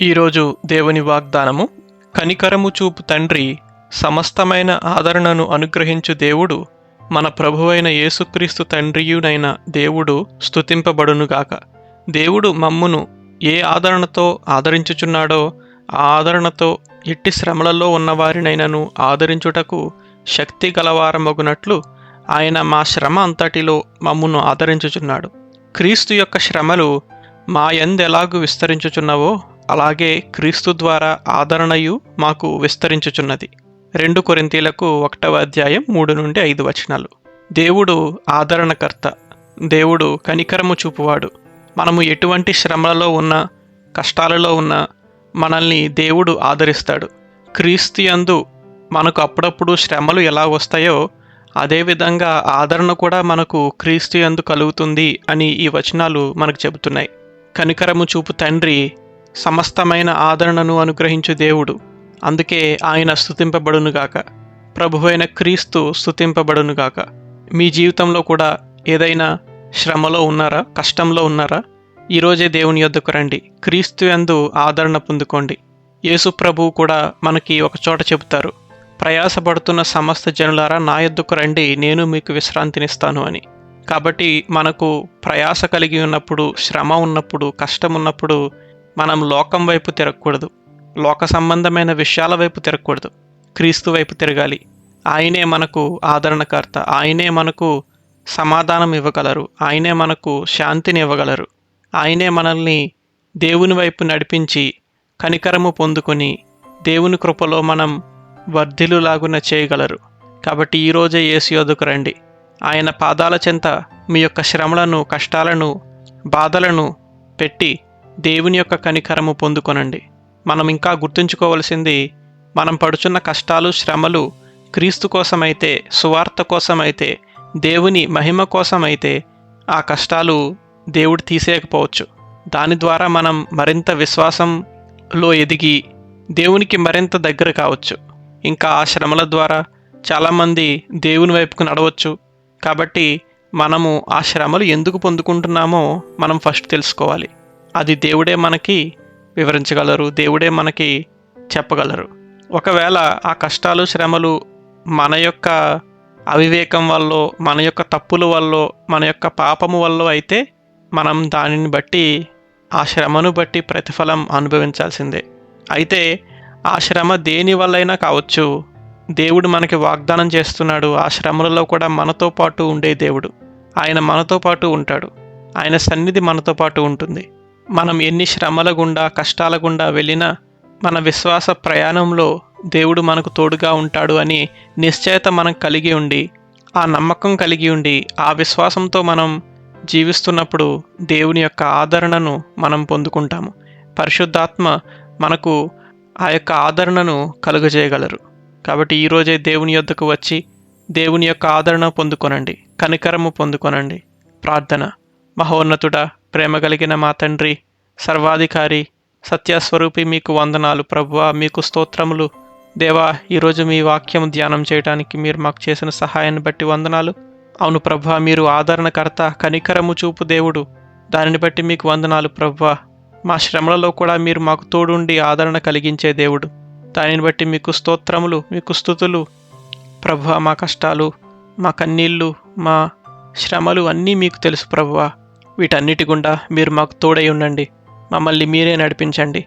ఈరోజు దేవుని వాగ్దానము కనికరము చూపు తండ్రి సమస్తమైన ఆదరణను అనుగ్రహించు దేవుడు మన ప్రభువైన యేసుక్రీస్తు తండ్రియునైన దేవుడు స్తుతింపబడునుగాక. దేవుడు మమ్మును ఏ ఆదరణతో ఆదరించుచున్నాడో ఆ ఆదరణతో ఎట్టి శ్రమలలో ఉన్నవారినైనను ఆదరించుటకు శక్తి గలవారమగునట్లు ఆయన మా శ్రమ అంతటిలో మమ్మును ఆదరించుచున్నాడు. క్రీస్తు యొక్క శ్రమలు మా ఎందెలాగు విస్తరించుచున్నవో? అలాగే క్రీస్తు ద్వారా ఆదరణయు మాకు విస్తరించుచున్నది. రెండు కొరింతీలకు ఒకటవ అధ్యాయం మూడు నుండి ఐదు వచనాలు. దేవుడు ఆదరణకర్త. దేవుడు కనికరము చూపువాడు. మనము ఎటువంటి శ్రమలలో ఉన్నా కష్టాలలో ఉన్నా మనల్ని దేవుడు ఆదరిస్తాడు. క్రీస్తు యందు మనకు అప్పుడప్పుడు శ్రమలు ఎలా వస్తాయో అదేవిధంగా ఆదరణ కూడా మనకు క్రీస్తు యందు కలుగుతుంది అని ఈ వచనాలు మనకు చెబుతున్నాయి. కనికరము చూపు తండ్రి సమస్తమైన ఆదరణను అనుగ్రహించు దేవుడు. అందుకే ఆయన స్థుతింపబడునుగాక ప్రభువైన క్రీస్తు స్థుతింపబడునుగాక మీ జీవితంలో కూడా ఏదైనా శ్రమలో ఉన్నారా? కష్టంలో ఉన్నారా? ఈరోజే దేవుని యొద్దకు రండి. క్రీస్తు ఎందు ఆదరణ పొందుకోండి. యేసు ప్రభువు కూడా మనకి ఒక చోట చెబుతారు. ప్రయాసపడుతున్న సమస్త జనులారా నా యొద్దకు రండి. నేను మీకు విశ్రాంతినిస్తాను అని. కాబట్టి మనకు ప్రయాస కలిగి ఉన్నప్పుడు శ్రమ ఉన్నప్పుడు కష్టం ఉన్నప్పుడు మనం లోకం వైపు తిరగకూడదు. లోక సంబంధమైన విషయాల వైపు తిరగకూడదు. క్రీస్తు వైపు తిరగాలి. ఆయనే మనకు ఆదరణకర్త. ఆయనే మనకు సమాధానం ఇవ్వగలరు. ఆయనే మనకు శాంతిని ఇవ్వగలరు. ఆయనే మనల్ని దేవుని వైపు నడిపించి కనికరము పొందుకొని దేవుని కృపలో మనం వర్ధిలులాగున చేయగలరు. కాబట్టి ఈరోజే ఏసు యొద్దకు రండి. ఆయన పాదాల చెంత మీ యొక్క శ్రమలను కష్టాలను బాధలను పెట్టి దేవుని యొక్క కనికరము పొందుకొనండి. మనం ఇంకా గుర్తుంచుకోవలసింది మనం పడుచున్న కష్టాలు శ్రమలు క్రీస్తు కోసమైతే సువార్త కోసమైతే దేవుని మహిమ కోసమైతే ఆ కష్టాలు దేవుడు తీసేయకపోవచ్చు. దాని ద్వారా మనం మరింత విశ్వాసంలో ఎదిగి దేవునికి మరింత దగ్గర కావచ్చు. ఇంకా ఆ శ్రమల ద్వారా చాలామంది దేవుని వైపుకు నడవచ్చు. కాబట్టి మనము ఆ శ్రమలు ఎందుకు పొందుకుంటున్నామో మనం ఫస్ట్ తెలుసుకోవాలి. అది దేవుడే మనకి వివరించగలరు దేవుడే మనకి చెప్పగలరు. ఒకవేళ ఆ కష్టాలు శ్రమలు మన యొక్క అవివేకం వల్ల మన యొక్క తప్పుల వల్ల మన యొక్క పాపము వల్ల అయితే మనం దానిని బట్టి ఆ శ్రమను బట్టి ప్రతిఫలం అనుభవించాల్సిందే. అయితే ఆ శ్రమ దేని వల్లైనా కావచ్చు దేవుడు మనకి వాగ్దానం చేస్తున్నాడు ఆ శ్రమలలో కూడా మనతో పాటు ఉండే దేవుడు. ఆయన మనతో పాటు ఉంటాడు. ఆయన సన్నిధి మనతో పాటు ఉంటుంది. మనం ఎన్ని శ్రమల గుండా కష్టాల గుండా వెళ్ళినా మన విశ్వాస ప్రయాణంలో దేవుడు మనకు తోడుగా ఉంటాడు అని నిశ్చయత మనం కలిగి ఉండి ఆ నమ్మకం కలిగి ఉండి ఆ విశ్వాసంతో మనం జీవిస్తున్నప్పుడు దేవుని యొక్క ఆదరణను మనం పొందుకుంటాము. పరిశుద్ధాత్మ మనకు ఆ యొక్క ఆదరణను కలుగజేయగలరు. కాబట్టి ఈరోజే దేవుని యొద్దకు వచ్చి దేవుని యొక్క ఆదరణ పొందుకొనండి. కనికరము పొందుకొనండి. ప్రార్థన. మహోన్నతుడా ప్రేమ కలిగిన మా తండ్రి సర్వాధికారి సత్యస్వరూపి మీకు వందనాలు. ప్రభువా మీకు స్తోత్రములు. దేవా ఈరోజు మీ వాక్యం ధ్యానం చేయడానికి మీరు మాకు చేసిన సహాయాన్ని బట్టి వందనాలు. అవును ప్రభా మీరు ఆదరణకర్త కనికరము చూపు దేవుడు. దానిని బట్టి మీకు వందనాలు ప్రభా మా శ్రమలలో కూడా మీరు మాకు తోడుండి ఆదరణ కలిగించే దేవుడు. దానిని బట్టి మీకు స్తోత్రములు మీకు స్థుతులు. ప్రభా మా కష్టాలు మా కన్నీళ్ళు మా శ్రమలు అన్నీ మీకు తెలుసు ప్రభువా. వీటన్నిటి గుండా మీరు మాకు తోడై ఉండండి. మమ్మల్ని మీరే నడిపించండి.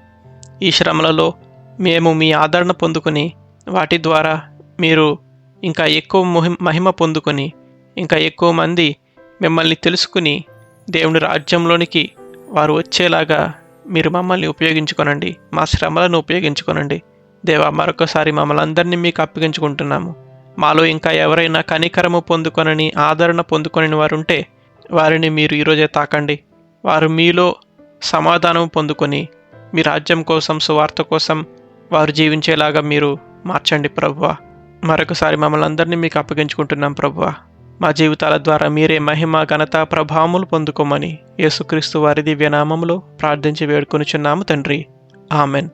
ఈ శ్రమలలో మేము మీ ఆదరణ పొందుకుని వాటి ద్వారా మీరు ఇంకా ఎక్కువ మహిమ మహిమ పొందుకొని ఇంకా ఎక్కువ మంది మిమ్మల్ని తెలుసుకుని దేవుని రాజ్యంలోనికి వారు వచ్చేలాగా మీరు మమ్మల్ని ఉపయోగించుకొనండి. మా శ్రమలను ఉపయోగించుకొనండి. దేవా మరొకసారి మమ్మల్ని అందరినీ మీకు అప్పగించుకుంటున్నాము. మాలో ఇంకా ఎవరైనా కనికరము పొందుకొనని ఆదరణ పొందుకొని వారు ఉంటే వారిని మీరు ఈరోజే తాకండి. వారు మీలో సమాధానం పొందుకొని మీ రాజ్యం కోసం సువార్త కోసం వారు జీవించేలాగా మీరు మార్చండి ప్రభువ. మరొకసారి మమ్మల్ని అందరినీ మీకు అప్పగించుకుంటున్నాం ప్రభువ. మా జీవితాల ద్వారా మీరే మహిమ ఘనత ప్రభావములు పొందుకోమని యేసుక్రీస్తు వారి దివ్యనామములో ప్రార్థించి వేడుకొనుచున్నాము తండ్రి. ఆమెన్.